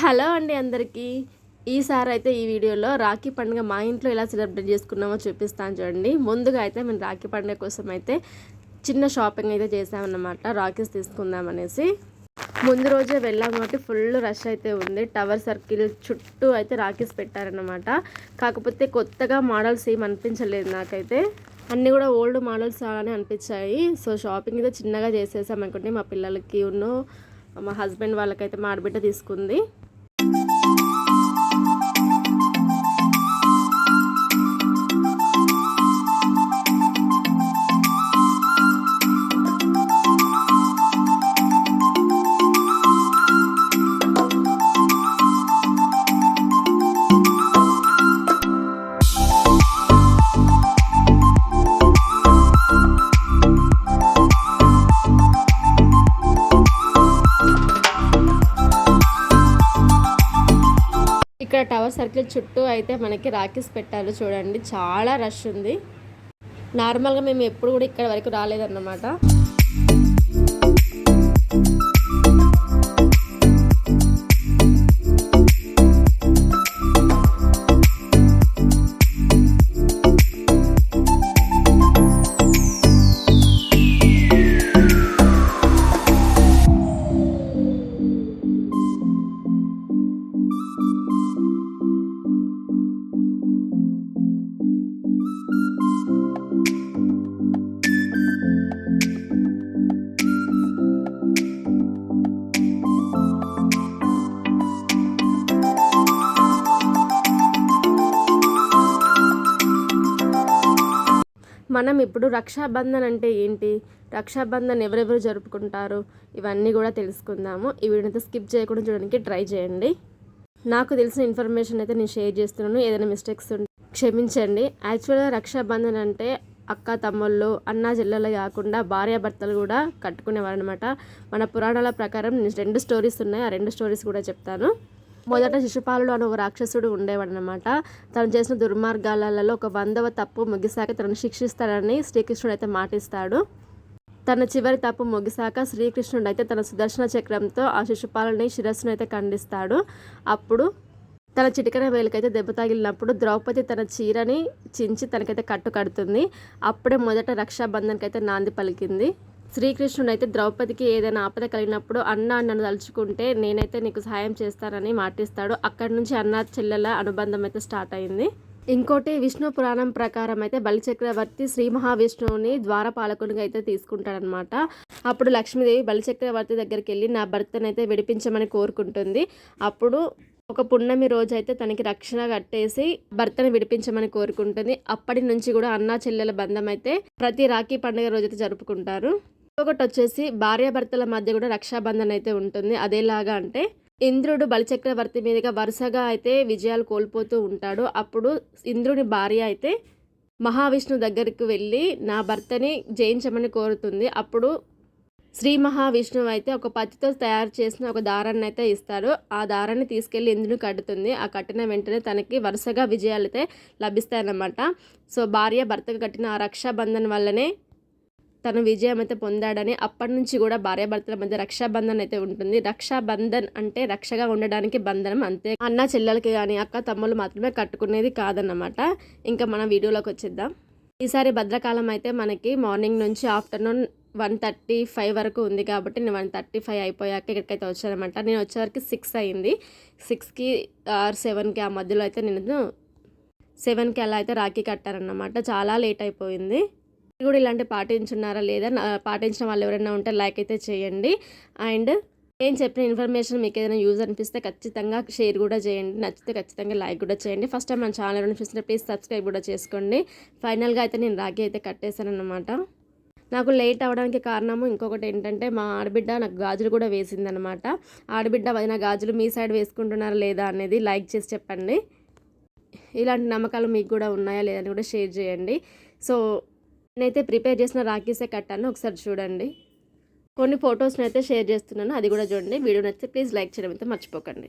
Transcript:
Hello అండి అందరికీ. ఈసారి అయితే ఈ వీడియోలో రాఖీ పండుగ మా ఇంట్లో ఎలా సెలబ్రేట్ చేసుకున్నామో చూపిస్తాను చూడండి. ముందుగా అయితే మేము రాఖీ పండుగ కోసం అయితే చిన్న షాపింగ్ అయితే చేసామన్నమాట రాఖీస్ తీసుకుందామనేసి ముందు రోజే వెళ్ళాం కాబట్టి ఫుల్ రష్ అయితే ఉంది. టవర్ సర్కిల్ చుట్టూ అయితే రాఖీస్ పెట్టారన్నమాట. కాకపోతే కొత్తగా మోడల్స్ ఏం అనిపించలేదు నాకైతే. అన్నీ కూడా ఓల్డ్ మోడల్స్ అలానే అనిపించాయి. సో షాపింగ్ అయితే చిన్నగా చేసేసాం అనుకుంటే మా పిల్లలకి ఉన్న మా హస్బెండ్ వాళ్ళకైతే మా ఆడబిడ్డ తీసుకుంది. లవ్ సర్కిల్ చుట్టూ అయితే మనకి రాకీస్ పెట్టారు చూడండి. చాలా రష్ ఉంది. నార్మల్గా మేము ఎప్పుడు కూడా ఇక్కడ వరకు రాలేదన్నమాట. మనం ఇప్పుడు రక్షాబంధన్ అంటే ఏంటి? రక్షాబంధన్ ఎవరెవరు జరుపుకుంటారు? ఇవన్నీ కూడా తెలుసుకుందాము. ఈ వీడియోతో స్కిప్ చేయకుండా చూడడానికి ట్రై చేయండి. నాకు తెలిసిన ఇన్ఫర్మేషన్ అయితే నేను షేర్ చేస్తున్నాను. ఏదైనా మిస్టేక్స్ ఉంటే క్షమించండి. యాక్చువల్గా రక్షాబంధన్ అంటే అక్క తమ్ముళ్ళు అన్న చెల్లెలు కాకుండా భార్యాభర్తలు కూడా కట్టుకునేవారు అనమాట మన పురాణాల ప్రకారం రెండు స్టోరీస్ ఉన్నాయి. ఆ రెండు స్టోరీస్ కూడా చెప్తాను. మొదట శిశుపాలుడు అని ఒక రాక్షసుడు ఉండేవాడనమాట తను చేసిన దుర్మార్గాలలో ఒక వందవ తప్పు ముగిసాక తనను శిక్షిస్తాడని శ్రీకృష్ణుడు అయితే మాటిస్తాడు. తన చివరి తప్పు ముగిసాక శ్రీకృష్ణుడు అయితే తన సుదర్శన చక్రంతో ఆ శిశుపాలని శిరస్సును అయితే ఖండిస్తాడు. అప్పుడు తన చిటికన వేలకైతే దెబ్బ తగిలినప్పుడు ద్రౌపది తన చీరని చించి తనకైతే కట్టు కడుతుంది. అప్పుడే మొదట రక్షాబంధన్కి అయితే నాంది పలికింది. శ్రీకృష్ణుడు అయితే ద్రౌపదికి ఏదైనా ఆపద కలిగినప్పుడు అన్న నన్ను తలుచుకుంటే నేనైతే నీకు సహాయం చేస్తానని మాటిస్తాడు. అక్కడి నుంచి అన్న చెల్లెల అనుబంధం అయితే స్టార్ట్ అయింది. ఇంకోటి విష్ణు పురాణం ప్రకారం అయితే బలిచక్రవర్తి శ్రీ మహావిష్ణువుని ద్వారపాలకునిగా అయితే తీసుకుంటాడనమాట అప్పుడు లక్ష్మీదేవి బలిచక్రవర్తి దగ్గరికి వెళ్ళి నా భర్తనైతే విడిపించమని కోరుకుంటుంది. అప్పుడు ఒక పున్నమి రోజు అయితే తనకి రక్షణ కట్టేసి భర్తను విడిపించమని కోరుకుంటుంది. అప్పటి నుంచి కూడా అన్నా చెల్లెల బంధం అయితే ప్రతి రాఖీ పండుగ రోజు అయితే జరుపుకుంటారు. ఇంకొకటి వచ్చేసి భార్యాభర్తల మధ్య కూడా రక్షాబంధన్ అయితే ఉంటుంది. అదేలాగా అంటే ఇంద్రుడు బలిచక్రవర్తి మీదుగా వరుసగా అయితే విజయాలు కోల్పోతూ ఉంటాడు. అప్పుడు ఇంద్రుని భార్య అయితే మహావిష్ణు దగ్గరికి వెళ్ళి నా భర్తని జయించమని కోరుతుంది. అప్పుడు శ్రీ మహావిష్ణువు అయితే ఒక పత్తితో తయారు చేసిన ఒక దారాన్ని అయితే ఇస్తాడు ఆ దారాన్ని తీసుకెళ్ళి ఇంద్రుని కట్టుతుంది ఆ కట్టిన వెంటనే తనకి వరుసగా విజయాలు అయితే లభిస్తాయన్నమాట. సో భార్య భర్తకు కట్టిన ఆ రక్షాబంధన్ వల్లనే తను విజయం అయితే పొందాడని అప్పటి నుంచి కూడా భార్యాభర్తల మధ్య రక్షాబంధన్ అయితే ఉంటుంది. రక్షాబంధన్ అంటే రక్షగా ఉండడానికి బంధనం అంతే. అన్న చెల్లెలకి కానీ అక్క తమ్ముళ్ళు మాత్రమే కట్టుకునేది కాదన్నమాట. ఇంకా మన వీడియోలోకి వచ్చేద్దాం. ఈసారి భద్రకాలం అయితే మనకి మార్నింగ్ నుంచి ఆఫ్టర్నూన్ వన్ థర్టీ ఫైవ్ వరకు ఉంది కాబట్టి నేను వన్ థర్టీ ఫైవ్ అయిపోయాక ఇక్కడికైతే వచ్చానమాట నేను వచ్చేవరకు సిక్స్ అయింది. సిక్స్కి ఆర్ సెవెన్కి ఆ మధ్యలో అయితే నేను సెవెన్కి అలా అయితే రాఖీ కట్టారన్నమాట చాలా లేట్ అయిపోయింది. కూడా ఇలాంటి పాటించున్నారా లేదా? పాటించిన వాళ్ళు ఎవరైనా ఉంటే లైక్ అయితే చేయండి. అండ్ నేను చెప్పిన ఇన్ఫర్మేషన్ మీకు ఏదైనా యూజ్ అనిపిస్తే ఖచ్చితంగా షేర్ కూడా చేయండి. నచ్చితే ఖచ్చితంగా లైక్ కూడా చేయండి. ఫస్ట్ టైం మన ఛానల్ ఎవరైనా ప్లీజ్ సబ్స్క్రైబ్ కూడా చేసుకోండి. ఫైనల్గా అయితే నేను రాఖీ అయితే కట్టేశాను అనమాట నాకు లేట్ అవ్వడానికి కారణము ఇంకొకటి ఏంటంటే మా ఆడబిడ్డ నాకు గాజులు కూడా వేసిందనమాట ఆడబిడ్డ వదిన గాజులు మీ సైడ్ వేసుకుంటున్నారా లేదా అనేది లైక్ చేసి చెప్పండి. ఇలాంటి నమ్మకాలు మీకు కూడా ఉన్నాయా లేదని కూడా షేర్ చేయండి. సో నేనైతే ప్రిపేర్ చేసిన రాఖీసే కట్టాను. ఒకసారి చూడండి. కొన్ని ఫొటోస్ని అయితే షేర్ చేస్తున్నాను. అది కూడా చూడండి. వీడియో నచ్చితే ప్లీజ్ లైక్ చేయడం అయితే మర్చిపోకండి.